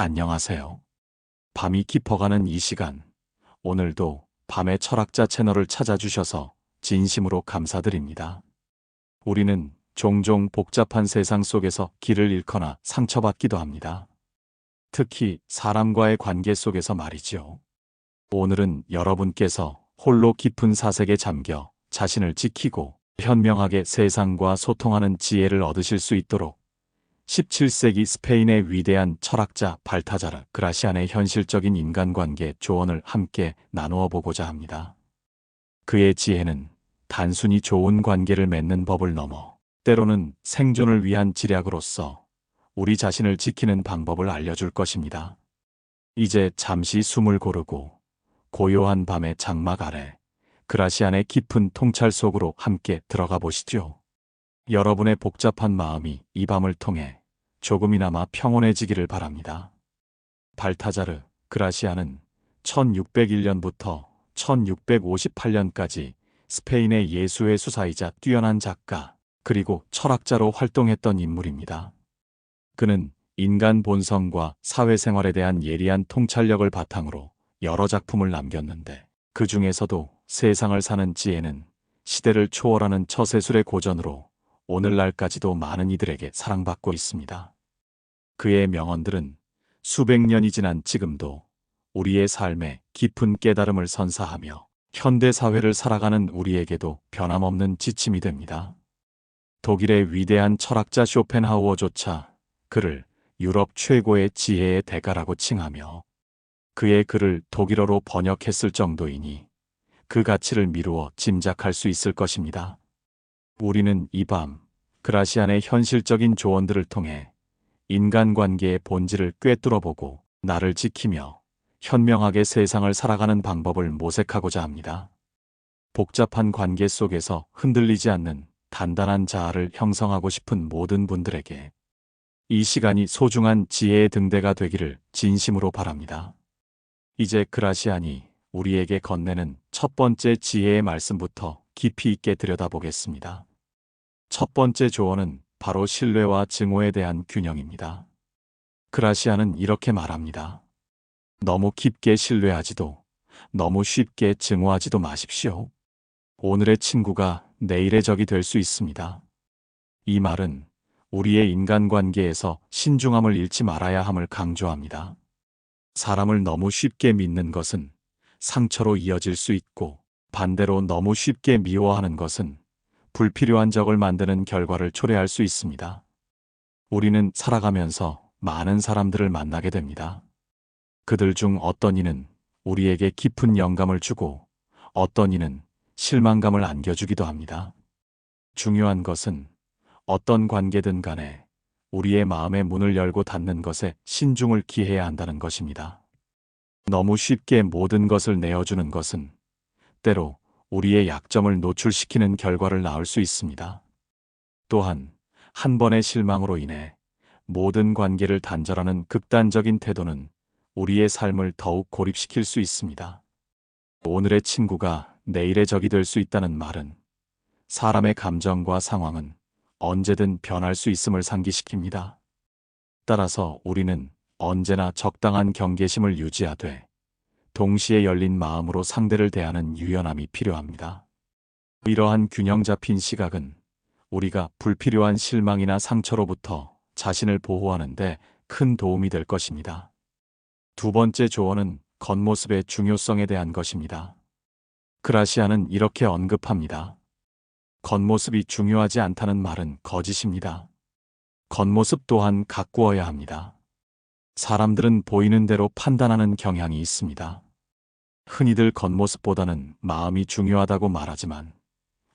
안녕하세요. 밤이 깊어가는 이 시간, 오늘도 밤의 철학자 채널을 찾아주셔서 진심으로 감사드립니다. 우리는 종종 복잡한 세상 속에서 길을 잃거나 상처받기도 합니다. 특히 사람과의 관계 속에서 말이죠. 오늘은 여러분께서 홀로 깊은 사색에 잠겨 자신을 지키고 현명하게 세상과 소통하는 지혜를 얻으실 수 있도록 17세기 스페인의 위대한 철학자 발타자르 그라시안의 현실적인 인간관계 조언을 함께 나누어 보고자 합니다. 그의 지혜는 단순히 좋은 관계를 맺는 법을 넘어 때로는 생존을 위한 지략으로서 우리 자신을 지키는 방법을 알려줄 것입니다. 이제 잠시 숨을 고르고 고요한 밤의 장막 아래 그라시안의 깊은 통찰 속으로 함께 들어가 보시죠. 여러분의 복잡한 마음이 이 밤을 통해 조금이나마 평온해지기를 바랍니다. 발타자르 그라시아는 1601년부터 1658년까지 스페인의 예수의 수사이자 뛰어난 작가 그리고 철학자로 활동했던 인물입니다. 그는 인간 본성과 사회생활에 대한 예리한 통찰력을 바탕으로 여러 작품을 남겼는데 그 중에서도 세상을 사는 지혜는 시대를 초월하는 처세술의 고전으로 오늘날까지도 많은 이들에게 사랑받고 있습니다. 그의 명언들은 수백 년이 지난 지금도 우리의 삶에 깊은 깨달음을 선사하며 현대 사회를 살아가는 우리에게도 변함없는 지침이 됩니다. 독일의 위대한 철학자 쇼펜하우어조차 그를 유럽 최고의 지혜의 대가라고 칭하며 그의 글을 독일어로 번역했을 정도이니 그 가치를 미루어 짐작할 수 있을 것입니다. 우리는 이 밤 그라시안의 현실적인 조언들을 통해 인간관계의 본질을 꿰뚫어보고 나를 지키며 현명하게 세상을 살아가는 방법을 모색하고자 합니다. 복잡한 관계 속에서 흔들리지 않는 단단한 자아를 형성하고 싶은 모든 분들에게 이 시간이 소중한 지혜의 등대가 되기를 진심으로 바랍니다. 이제 그라시안이 우리에게 건네는 첫 번째 지혜의 말씀부터 깊이 있게 들여다보겠습니다. 첫 번째 조언은 바로 신뢰와 증오에 대한 균형입니다. 그라시아는 이렇게 말합니다. 너무 깊게 신뢰하지도 너무 쉽게 증오하지도 마십시오. 오늘의 친구가 내일의 적이 될 수 있습니다. 이 말은 우리의 인간관계에서 신중함을 잃지 말아야 함을 강조합니다. 사람을 너무 쉽게 믿는 것은 상처로 이어질 수 있고 반대로 너무 쉽게 미워하는 것은 불필요한 적을 만드는 결과를 초래할 수 있습니다. 우리는 살아가면서 많은 사람들을 만나게 됩니다. 그들 중 어떤 이는 우리에게 깊은 영감을 주고 어떤 이는 실망감을 안겨주기도 합니다. 중요한 것은 어떤 관계든 간에 우리의 마음의 문을 열고 닫는 것에 신중을 기해야 한다는 것입니다. 너무 쉽게 모든 것을 내어주는 것은 때로 우리의 약점을 노출시키는 결과를 낳을 수 있습니다. 또한 한 번의 실망으로 인해 모든 관계를 단절하는 극단적인 태도는 우리의 삶을 더욱 고립시킬 수 있습니다. 오늘의 친구가 내일의 적이 될 수 있다는 말은 사람의 감정과 상황은 언제든 변할 수 있음을 상기시킵니다. 따라서 우리는 언제나 적당한 경계심을 유지하되 동시에 열린 마음으로 상대를 대하는 유연함이 필요합니다. 이러한 균형 잡힌 시각은 우리가 불필요한 실망이나 상처로부터 자신을 보호하는데 큰 도움이 될 것입니다. 두 번째 조언은 겉모습의 중요성에 대한 것입니다. 크라시아는 이렇게 언급합니다. 겉모습이 중요하지 않다는 말은 거짓입니다. 겉모습 또한 가꾸어야 합니다. 사람들은 보이는 대로 판단하는 경향이 있습니다. 흔히들 겉모습보다는 마음이 중요하다고 말하지만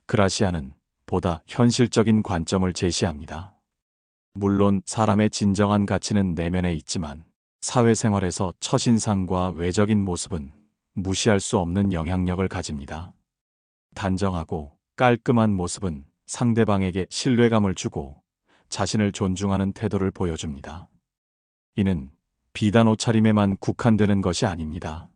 그라시아는 보다 현실적인 관점을 제시합니다. 물론 사람의 진정한 가치는 내면에 있지만 사회생활에서 첫인상과 외적인 모습은 무시할 수 없는 영향력을 가집니다. 단정하고 깔끔한 모습은 상대방에게 신뢰감을 주고 자신을 존중하는 태도를 보여줍니다. 이는 비단 옷차림에만 국한되는 것이 아닙니다.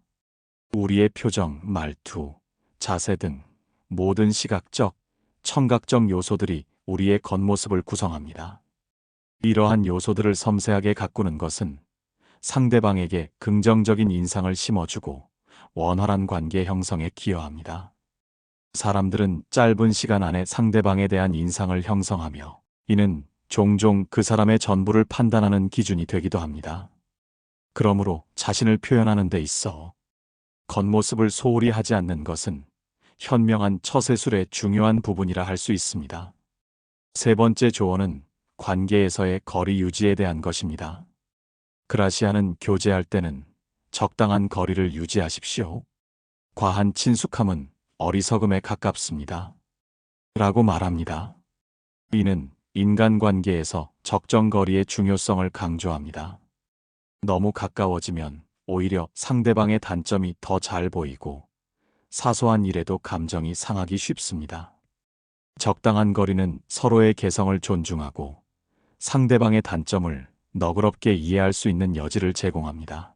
우리의 표정, 말투, 자세 등 모든 시각적, 청각적 요소들이 우리의 겉모습을 구성합니다. 이러한 요소들을 섬세하게 가꾸는 것은 상대방에게 긍정적인 인상을 심어주고 원활한 관계 형성에 기여합니다. 사람들은 짧은 시간 안에 상대방에 대한 인상을 형성하며 이는 종종 그 사람의 전부를 판단하는 기준이 되기도 합니다. 그러므로 자신을 표현하는 데 있어 겉모습을 소홀히 하지 않는 것은 현명한 처세술의 중요한 부분이라 할 수 있습니다. 세 번째 조언은 관계에서의 거리 유지에 대한 것입니다. 그라시아는 교제할 때는 적당한 거리를 유지하십시오. 과한 친숙함은 어리석음에 가깝습니다. 라고 말합니다. 이는 인간관계에서 적정 거리의 중요성을 강조합니다. 너무 가까워지면 오히려 상대방의 단점이 더 잘 보이고 사소한 일에도 감정이 상하기 쉽습니다. 적당한 거리는 서로의 개성을 존중하고 상대방의 단점을 너그럽게 이해할 수 있는 여지를 제공합니다.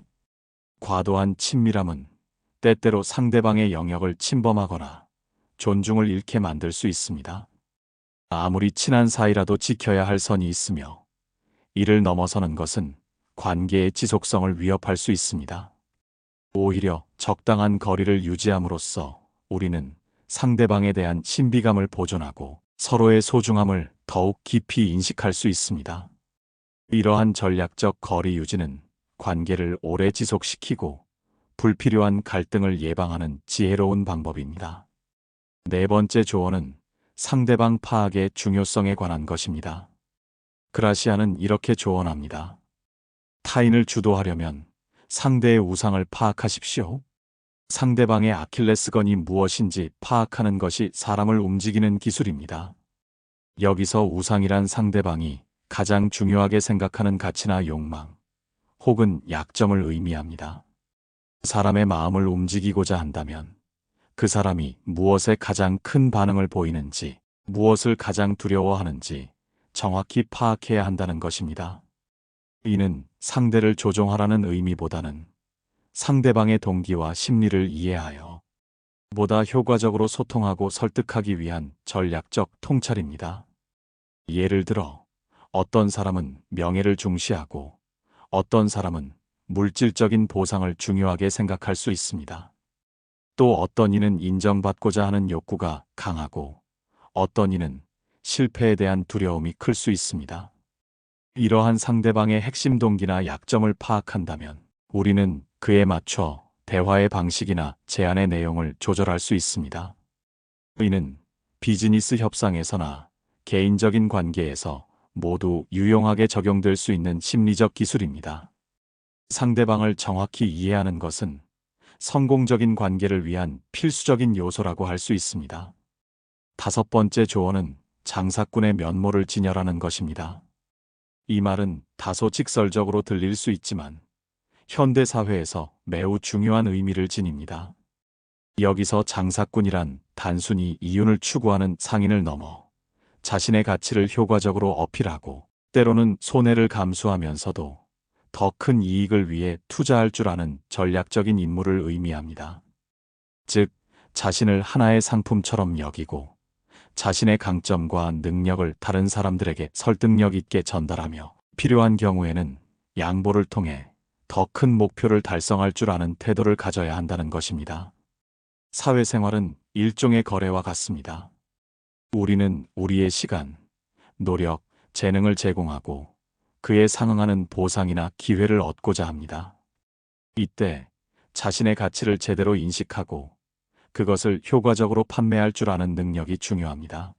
과도한 친밀함은 때때로 상대방의 영역을 침범하거나 존중을 잃게 만들 수 있습니다. 아무리 친한 사이라도 지켜야 할 선이 있으며 이를 넘어서는 것은 관계의 지속성을 위협할 수 있습니다. 오히려 적당한 거리를 유지함으로써 우리는 상대방에 대한 신비감을 보존하고 서로의 소중함을 더욱 깊이 인식할 수 있습니다. 이러한 전략적 거리 유지는 관계를 오래 지속시키고 불필요한 갈등을 예방하는 지혜로운 방법입니다. 네 번째 조언은 상대방 파악의 중요성에 관한 것입니다. 그라시아는 이렇게 조언합니다. 타인을 주도하려면 상대의 우상을 파악하십시오. 상대방의 아킬레스건이 무엇인지 파악하는 것이 사람을 움직이는 기술입니다. 여기서 우상이란 상대방이 가장 중요하게 생각하는 가치나 욕망, 혹은 약점을 의미합니다. 사람의 마음을 움직이고자 한다면 그 사람이 무엇에 가장 큰 반응을 보이는지, 무엇을 가장 두려워하는지 정확히 파악해야 한다는 것입니다. 이는 상대를 조종하라는 의미보다는 상대방의 동기와 심리를 이해하여 보다 효과적으로 소통하고 설득하기 위한 전략적 통찰입니다. 예를 들어, 어떤 사람은 명예를 중시하고 어떤 사람은 물질적인 보상을 중요하게 생각할 수 있습니다. 또 어떤 이는 인정받고자 하는 욕구가 강하고 어떤 이는 실패에 대한 두려움이 클 수 있습니다. 이러한 상대방의 핵심 동기나 약점을 파악한다면 우리는 그에 맞춰 대화의 방식이나 제안의 내용을 조절할 수 있습니다. 이는 비즈니스 협상에서나 개인적인 관계에서 모두 유용하게 적용될 수 있는 심리적 기술입니다. 상대방을 정확히 이해하는 것은 성공적인 관계를 위한 필수적인 요소라고 할 수 있습니다. 다섯 번째 조언은 장사꾼의 면모를 진열하는 것입니다. 이 말은 다소 직설적으로 들릴 수 있지만 현대 사회에서 매우 중요한 의미를 지닙니다. 여기서 장사꾼이란 단순히 이윤을 추구하는 상인을 넘어 자신의 가치를 효과적으로 어필하고 때로는 손해를 감수하면서도 더 큰 이익을 위해 투자할 줄 아는 전략적인 인물을 의미합니다. 즉, 자신을 하나의 상품처럼 여기고 자신의 강점과 능력을 다른 사람들에게 설득력 있게 전달하며 필요한 경우에는 양보를 통해 더 큰 목표를 달성할 줄 아는 태도를 가져야 한다는 것입니다. 사회생활은 일종의 거래와 같습니다. 우리는 우리의 시간, 노력, 재능을 제공하고 그에 상응하는 보상이나 기회를 얻고자 합니다. 이때 자신의 가치를 제대로 인식하고 그것을 효과적으로 판매할 줄 아는 능력이 중요합니다.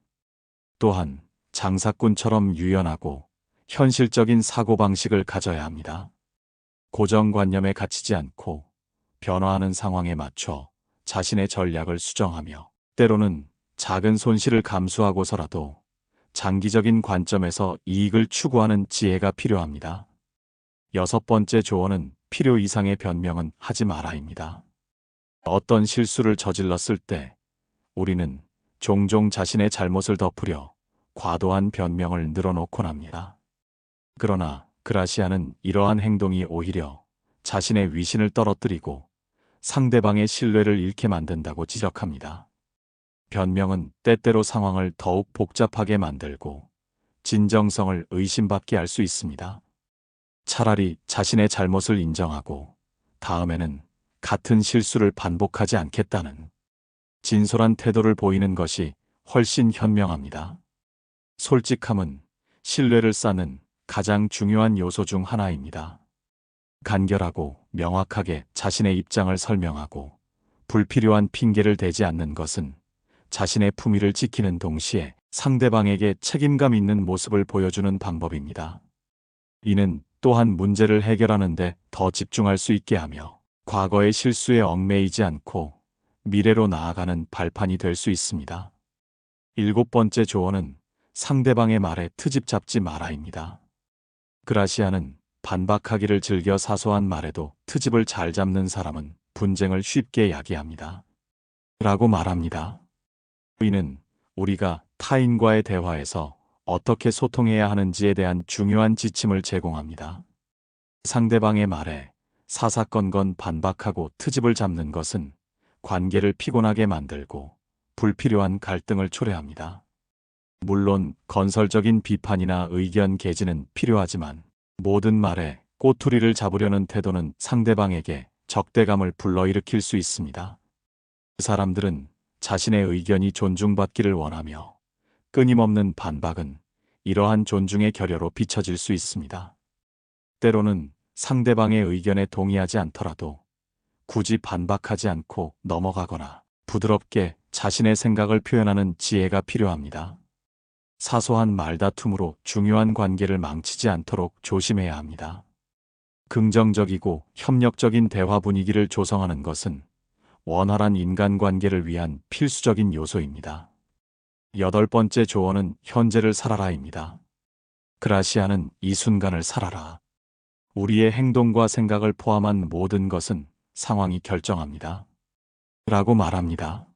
또한 장사꾼처럼 유연하고 현실적인 사고방식을 가져야 합니다. 고정관념에 갇히지 않고 변화하는 상황에 맞춰 자신의 전략을 수정하며 때로는 작은 손실을 감수하고서라도 장기적인 관점에서 이익을 추구하는 지혜가 필요합니다. 여섯 번째 조언은 필요 이상의 변명은 하지 마라입니다. 어떤 실수를 저질렀을 때 우리는 종종 자신의 잘못을 덮으려 과도한 변명을 늘어놓곤 합니다. 그러나 그라시아는 이러한 행동이 오히려 자신의 위신을 떨어뜨리고 상대방의 신뢰를 잃게 만든다고 지적합니다. 변명은 때때로 상황을 더욱 복잡하게 만들고 진정성을 의심받게 할 수 있습니다. 차라리 자신의 잘못을 인정하고 다음에는 같은 실수를 반복하지 않겠다는 진솔한 태도를 보이는 것이 훨씬 현명합니다. 솔직함은 신뢰를 쌓는 가장 중요한 요소 중 하나입니다. 간결하고 명확하게 자신의 입장을 설명하고 불필요한 핑계를 대지 않는 것은 자신의 품위를 지키는 동시에 상대방에게 책임감 있는 모습을 보여주는 방법입니다. 이는 또한 문제를 해결하는 데 더 집중할 수 있게 하며 과거의 실수에 얽매이지 않고 미래로 나아가는 발판이 될 수 있습니다. 일곱 번째 조언은 상대방의 말에 트집 잡지 마라입니다. 그라시아는 반박하기를 즐겨 사소한 말에도 트집을 잘 잡는 사람은 분쟁을 쉽게 야기합니다. 라고 말합니다. 이는 우리가 타인과의 대화에서 어떻게 소통해야 하는지에 대한 중요한 지침을 제공합니다. 상대방의 말에 사사건건 반박하고 트집을 잡는 것은 관계를 피곤하게 만들고 불필요한 갈등을 초래합니다. 물론 건설적인 비판이나 의견 개진은 필요하지만 모든 말에 꼬투리를 잡으려는 태도는 상대방에게 적대감을 불러일으킬 수 있습니다. 사람들은 자신의 의견이 존중받기를 원하며 끊임없는 반박은 이러한 존중의 결여로 비춰질 수 있습니다. 때로는 상대방의 의견에 동의하지 않더라도 굳이 반박하지 않고 넘어가거나 부드럽게 자신의 생각을 표현하는 지혜가 필요합니다. 사소한 말다툼으로 중요한 관계를 망치지 않도록 조심해야 합니다. 긍정적이고 협력적인 대화 분위기를 조성하는 것은 원활한 인간관계를 위한 필수적인 요소입니다. 여덟 번째 조언은 현재를 살아라입니다. 그라시아는 이 순간을 살아라. 우리의 행동과 생각을 포함한 모든 것은 상황이 결정합니다. 라고 말합니다.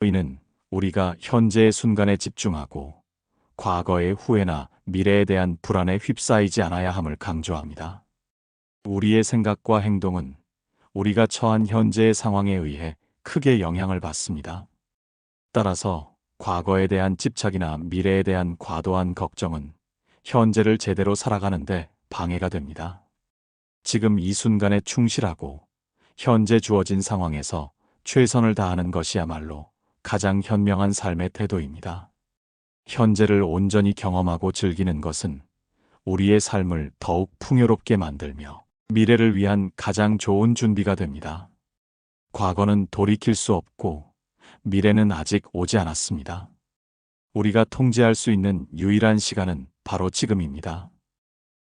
이는 우리가 현재의 순간에 집중하고 과거의 후회나 미래에 대한 불안에 휩싸이지 않아야 함을 강조합니다. 우리의 생각과 행동은 우리가 처한 현재의 상황에 의해 크게 영향을 받습니다. 따라서 과거에 대한 집착이나 미래에 대한 과도한 걱정은 현재를 제대로 살아가는데 방해가 됩니다. 지금 이 순간에 충실하고 현재 주어진 상황에서 최선을 다하는 것이야말로 가장 현명한 삶의 태도입니다. 현재를 온전히 경험하고 즐기는 것은 우리의 삶을 더욱 풍요롭게 만들며 미래를 위한 가장 좋은 준비가 됩니다. 과거는 돌이킬 수 없고 미래는 아직 오지 않았습니다. 우리가 통제할 수 있는 유일한 시간은 바로 지금입니다.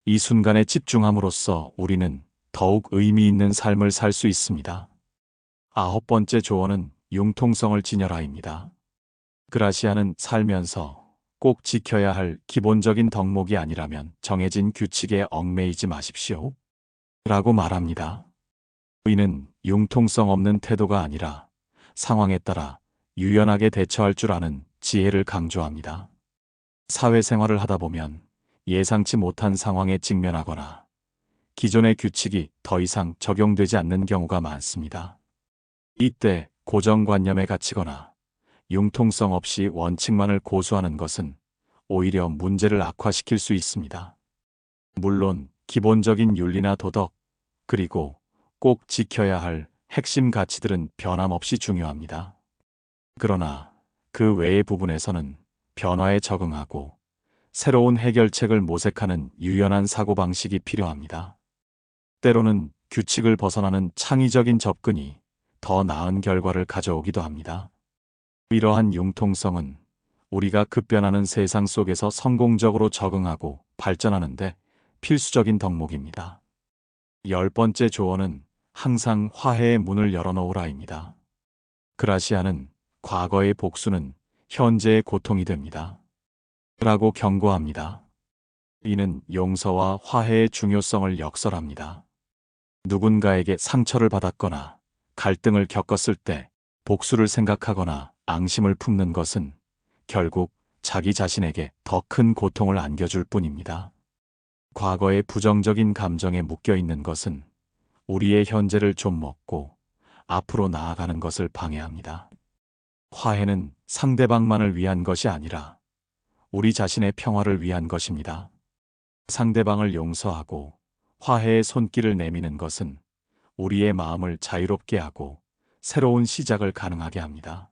이 순간에 집중함으로써 우리는 더욱 의미 있는 삶을 살 수 있습니다. 아홉 번째 조언은 융통성을 지녀라입니다. 그라시아는 살면서 꼭 지켜야 할 기본적인 덕목이 아니라면 정해진 규칙에 얽매이지 마십시오. 라고 말합니다. 이는 융통성 없는 태도가 아니라 상황에 따라 유연하게 대처할 줄 아는 지혜를 강조합니다. 사회생활을 하다 보면 예상치 못한 상황에 직면하거나 기존의 규칙이 더 이상 적용되지 않는 경우가 많습니다. 이때 고정관념에 갇히거나 융통성 없이 원칙만을 고수하는 것은 오히려 문제를 악화시킬 수 있습니다. 물론 기본적인 윤리나 도덕, 그리고 꼭 지켜야 할 핵심 가치들은 변함없이 중요합니다. 그러나 그 외의 부분에서는 변화에 적응하고 새로운 해결책을 모색하는 유연한 사고방식이 필요합니다. 때로는 규칙을 벗어나는 창의적인 접근이 더 나은 결과를 가져오기도 합니다. 이러한 융통성은 우리가 급변하는 세상 속에서 성공적으로 적응하고 발전하는데 필수적인 덕목입니다. 열 번째 조언은 항상 화해의 문을 열어놓으라입니다. 그라시아는 과거의 복수는 현재의 고통이 됩니다. 라고 경고합니다. 이는 용서와 화해의 중요성을 역설합니다. 누군가에게 상처를 받았거나 갈등을 겪었을 때 복수를 생각하거나 앙심을 품는 것은 결국 자기 자신에게 더 큰 고통을 안겨줄 뿐입니다. 과거의 부정적인 감정에 묶여 있는 것은 우리의 현재를 좀 먹고 앞으로 나아가는 것을 방해합니다. 화해는 상대방만을 위한 것이 아니라 우리 자신의 평화를 위한 것입니다. 상대방을 용서하고 화해의 손길을 내미는 것은 우리의 마음을 자유롭게 하고 새로운 시작을 가능하게 합니다.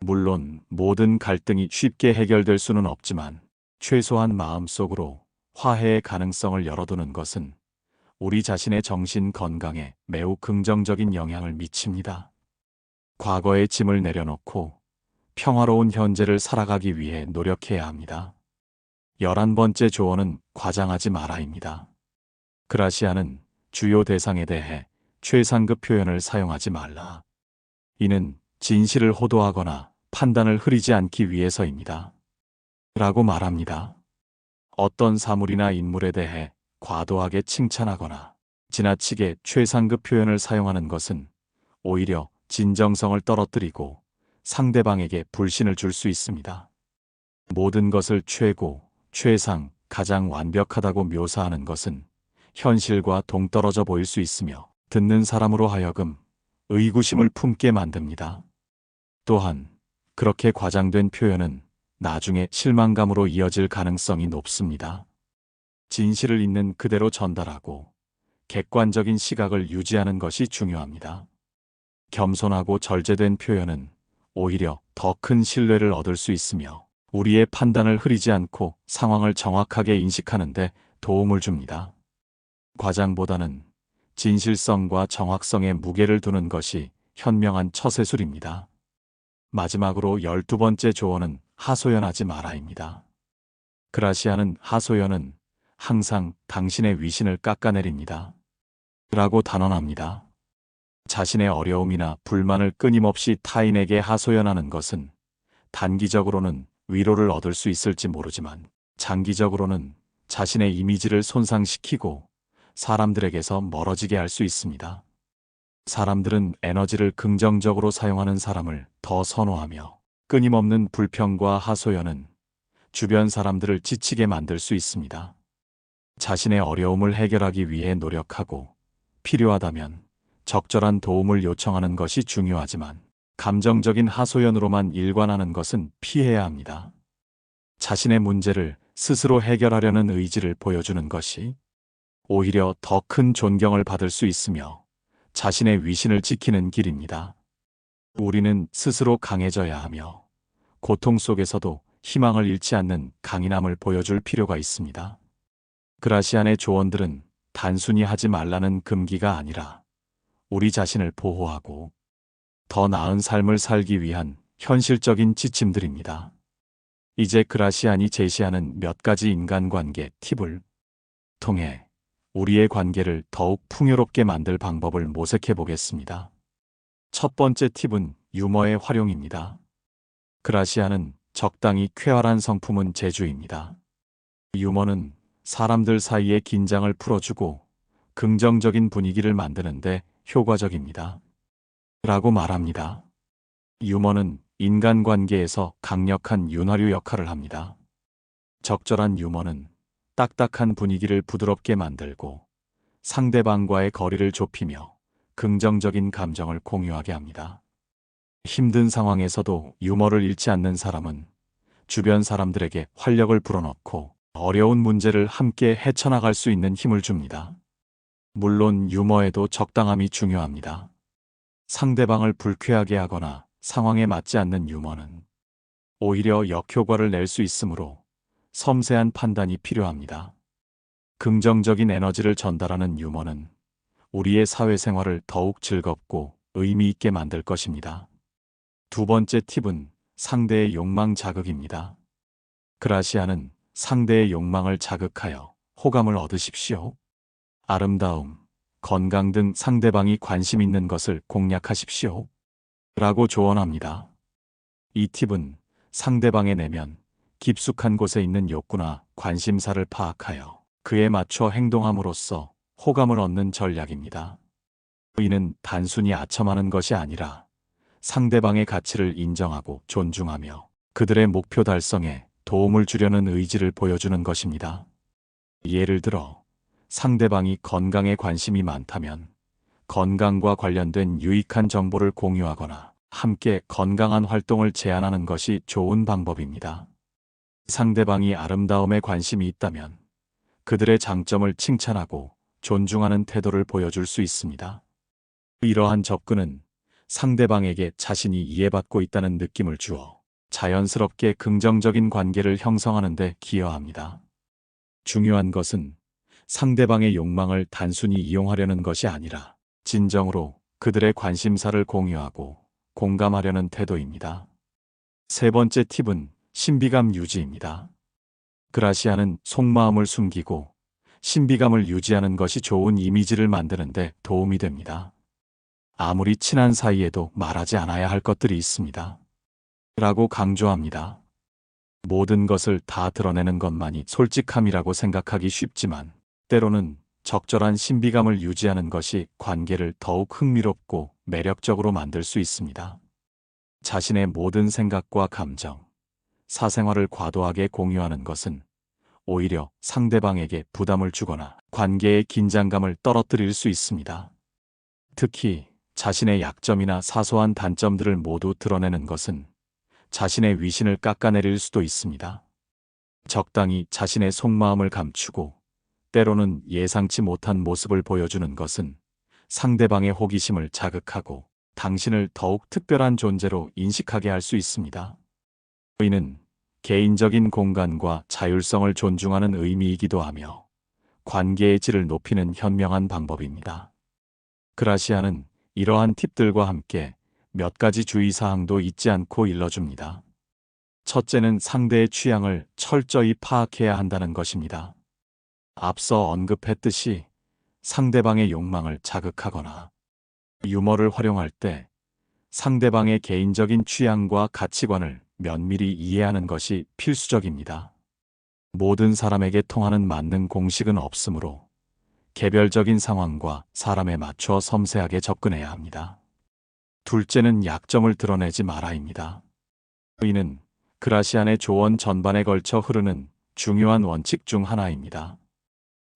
물론 모든 갈등이 쉽게 해결될 수는 없지만 최소한 마음속으로 화해의 가능성을 열어두는 것은 우리 자신의 정신 건강에 매우 긍정적인 영향을 미칩니다. 과거의 짐을 내려놓고 평화로운 현재를 살아가기 위해 노력해야 합니다. 열한 번째 조언은 과장하지 마라입니다. 그라시아는 주요 대상에 대해 최상급 표현을 사용하지 말라. 이는 진실을 호도하거나 판단을 흐리지 않기 위해서입니다. 라고 말합니다. 어떤 사물이나 인물에 대해 과도하게 칭찬하거나 지나치게 최상급 표현을 사용하는 것은 오히려 진정성을 떨어뜨리고 상대방에게 불신을 줄 수 있습니다. 모든 것을 최고, 최상, 가장 완벽하다고 묘사하는 것은 현실과 동떨어져 보일 수 있으며 듣는 사람으로 하여금 의구심을 품게 만듭니다. 또한 그렇게 과장된 표현은 나중에 실망감으로 이어질 가능성이 높습니다. 진실을 있는 그대로 전달하고 객관적인 시각을 유지하는 것이 중요합니다. 겸손하고 절제된 표현은 오히려 더 큰 신뢰를 얻을 수 있으며 우리의 판단을 흐리지 않고 상황을 정확하게 인식하는데 도움을 줍니다. 과장보다는 진실성과 정확성에 무게를 두는 것이 현명한 처세술입니다. 마지막으로 열두 번째 조언은 하소연하지 마라입니다. 그라시아는 하소연은 항상 당신의 위신을 깎아내립니다. 라고 단언합니다. 자신의 어려움이나 불만을 끊임없이 타인에게 하소연하는 것은 단기적으로는 위로를 얻을 수 있을지 모르지만 장기적으로는 자신의 이미지를 손상시키고 사람들에게서 멀어지게 할 수 있습니다. 사람들은 에너지를 긍정적으로 사용하는 사람을 더 선호하며 끊임없는 불평과 하소연은 주변 사람들을 지치게 만들 수 있습니다. 자신의 어려움을 해결하기 위해 노력하고 필요하다면 적절한 도움을 요청하는 것이 중요하지만 감정적인 하소연으로만 일관하는 것은 피해야 합니다. 자신의 문제를 스스로 해결하려는 의지를 보여주는 것이 오히려 더 큰 존경을 받을 수 있으며 자신의 위신을 지키는 길입니다. 우리는 스스로 강해져야 하며 고통 속에서도 희망을 잃지 않는 강인함을 보여줄 필요가 있습니다. 그라시안의 조언들은 단순히 하지 말라는 금기가 아니라 우리 자신을 보호하고 더 나은 삶을 살기 위한 현실적인 지침들입니다. 이제 그라시안이 제시하는 몇 가지 인간관계 팁을 통해 우리의 관계를 더욱 풍요롭게 만들 방법을 모색해 보겠습니다. 첫 번째 팁은 유머의 활용입니다. 그라시아는 적당히 쾌활한 성품은 제주입니다. 유머는 사람들 사이의 긴장을 풀어주고 긍정적인 분위기를 만드는데 효과적입니다. 라고 말합니다. 유머는 인간관계에서 강력한 윤활유 역할을 합니다. 적절한 유머는 딱딱한 분위기를 부드럽게 만들고 상대방과의 거리를 좁히며 긍정적인 감정을 공유하게 합니다. 힘든 상황에서도 유머를 잃지 않는 사람은 주변 사람들에게 활력을 불어넣고 어려운 문제를 함께 헤쳐나갈 수 있는 힘을 줍니다. 물론 유머에도 적당함이 중요합니다. 상대방을 불쾌하게 하거나 상황에 맞지 않는 유머는 오히려 역효과를 낼 수 있으므로 섬세한 판단이 필요합니다. 긍정적인 에너지를 전달하는 유머는 우리의 사회생활을 더욱 즐겁고 의미 있게 만들 것입니다. 두 번째 팁은 상대의 욕망 자극입니다. 그라시아는 상대의 욕망을 자극하여 호감을 얻으십시오. 아름다움, 건강 등 상대방이 관심 있는 것을 공략하십시오. 라고 조언합니다. 이 팁은 상대방의 내면, 깊숙한 곳에 있는 욕구나 관심사를 파악하여 그에 맞춰 행동함으로써 호감을 얻는 전략입니다. 이는 단순히 아첨하는 것이 아니라 상대방의 가치를 인정하고 존중하며 그들의 목표 달성에 도움을 주려는 의지를 보여주는 것입니다. 예를 들어 상대방이 건강에 관심이 많다면 건강과 관련된 유익한 정보를 공유하거나 함께 건강한 활동을 제안하는 것이 좋은 방법입니다. 상대방이 아름다움에 관심이 있다면 그들의 장점을 칭찬하고 존중하는 태도를 보여줄 수 있습니다. 이러한 접근은 상대방에게 자신이 이해받고 있다는 느낌을 주어 자연스럽게 긍정적인 관계를 형성하는 데 기여합니다. 중요한 것은 상대방의 욕망을 단순히 이용하려는 것이 아니라 진정으로 그들의 관심사를 공유하고 공감하려는 태도입니다. 세 번째 팁은 신비감 유지입니다. 그라시아는 속마음을 숨기고 신비감을 유지하는 것이 좋은 이미지를 만드는데 도움이 됩니다. 아무리 친한 사이에도 말하지 않아야 할 것들이 있습니다. 라고 강조합니다. 모든 것을 다 드러내는 것만이 솔직함이라고 생각하기 쉽지만 때로는 적절한 신비감을 유지하는 것이 관계를 더욱 흥미롭고 매력적으로 만들 수 있습니다. 자신의 모든 생각과 감정, 사생활을 과도하게 공유하는 것은 오히려 상대방에게 부담을 주거나 관계의 긴장감을 떨어뜨릴 수 있습니다. 특히 자신의 약점이나 사소한 단점들을 모두 드러내는 것은 자신의 위신을 깎아내릴 수도 있습니다. 적당히 자신의 속마음을 감추고 때로는 예상치 못한 모습을 보여주는 것은 상대방의 호기심을 자극하고 당신을 더욱 특별한 존재로 인식하게 할 수 있습니다. 이는 개인적인 공간과 자율성을 존중하는 의미이기도 하며 관계의 질을 높이는 현명한 방법입니다. 그라시아는 이러한 팁들과 함께 몇 가지 주의사항도 잊지 않고 일러줍니다. 첫째는 상대의 취향을 철저히 파악해야 한다는 것입니다. 앞서 언급했듯이 상대방의 욕망을 자극하거나 유머를 활용할 때 상대방의 개인적인 취향과 가치관을 면밀히 이해하는 것이 필수적입니다. 모든 사람에게 통하는 맞는 공식은 없으므로 개별적인 상황과 사람에 맞춰 섬세하게 접근해야 합니다. 둘째는 약점을 드러내지 마라입니다. 이는 그라시안의 조언 전반에 걸쳐 흐르는 중요한 원칙 중 하나입니다.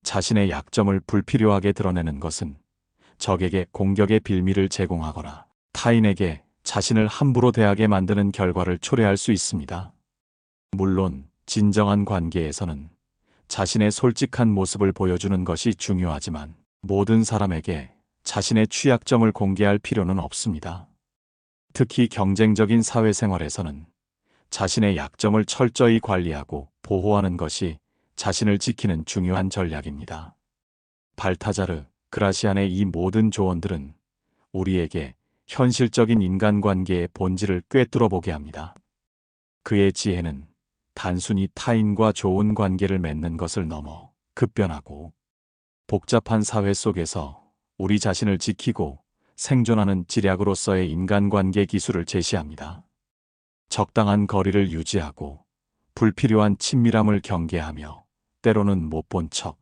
자신의 약점을 불필요하게 드러내는 것은 적에게 공격의 빌미를 제공하거나 타인에게 자신을 함부로 대하게 만드는 결과를 초래할 수 있습니다. 물론 진정한 관계에서는 자신의 솔직한 모습을 보여주는 것이 중요하지만 모든 사람에게 자신의 취약점을 공개할 필요는 없습니다. 특히 경쟁적인 사회생활에서는 자신의 약점을 철저히 관리하고 보호하는 것이 자신을 지키는 중요한 전략입니다. 발타자르, 그라시안의 이 모든 조언들은 우리에게 현실적인 인간관계의 본질을 꿰뚫어 보게 합니다. 그의 지혜는 단순히 타인과 좋은 관계를 맺는 것을 넘어 급변하고 복잡한 사회 속에서 우리 자신을 지키고 생존하는 지략으로서의 인간관계 기술을 제시합니다. 적당한 거리를 유지하고 불필요한 친밀함을 경계하며 때로는 못 본 척,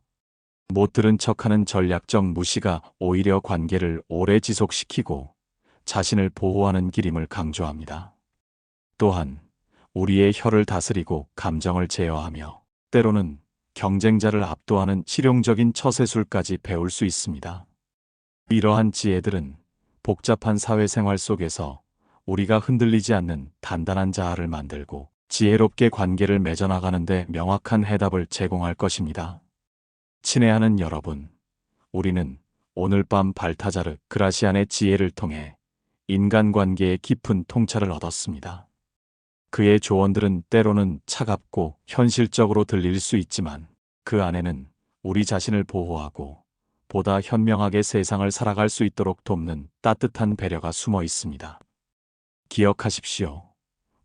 못 들은 척하는 전략적 무시가 오히려 관계를 오래 지속시키고 자신을 보호하는 길임을 강조합니다. 또한 우리의 혀를 다스리고 감정을 제어하며 때로는 경쟁자를 압도하는 실용적인 처세술까지 배울 수 있습니다. 이러한 지혜들은 복잡한 사회생활 속에서 우리가 흔들리지 않는 단단한 자아를 만들고 지혜롭게 관계를 맺어나가는데 명확한 해답을 제공할 것입니다. 친애하는 여러분, 우리는 오늘 밤 발타자르 그라시안의 지혜를 통해 인간관계의 깊은 통찰을 얻었습니다. 그의 조언들은 때로는 차갑고 현실적으로 들릴 수 있지만 그 안에는 우리 자신을 보호하고 보다 현명하게 세상을 살아갈 수 있도록 돕는 따뜻한 배려가 숨어 있습니다. 기억하십시오.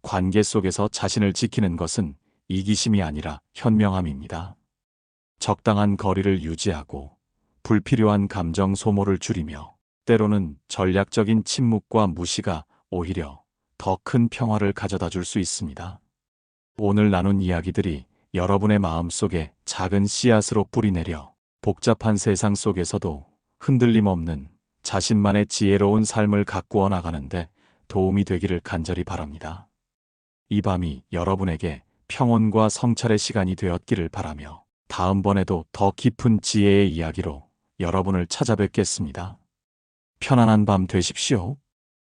관계 속에서 자신을 지키는 것은 이기심이 아니라 현명함입니다. 적당한 거리를 유지하고 불필요한 감정 소모를 줄이며 때로는 전략적인 침묵과 무시가 오히려 더 큰 평화를 가져다 줄 수 있습니다. 오늘 나눈 이야기들이 여러분의 마음 속에 작은 씨앗으로 뿌리내려 복잡한 세상 속에서도 흔들림 없는 자신만의 지혜로운 삶을 가꾸어 나가는데 도움이 되기를 간절히 바랍니다. 이 밤이 여러분에게 평온과 성찰의 시간이 되었기를 바라며 다음번에도 더 깊은 지혜의 이야기로 여러분을 찾아뵙겠습니다. 편안한 밤 되십시오.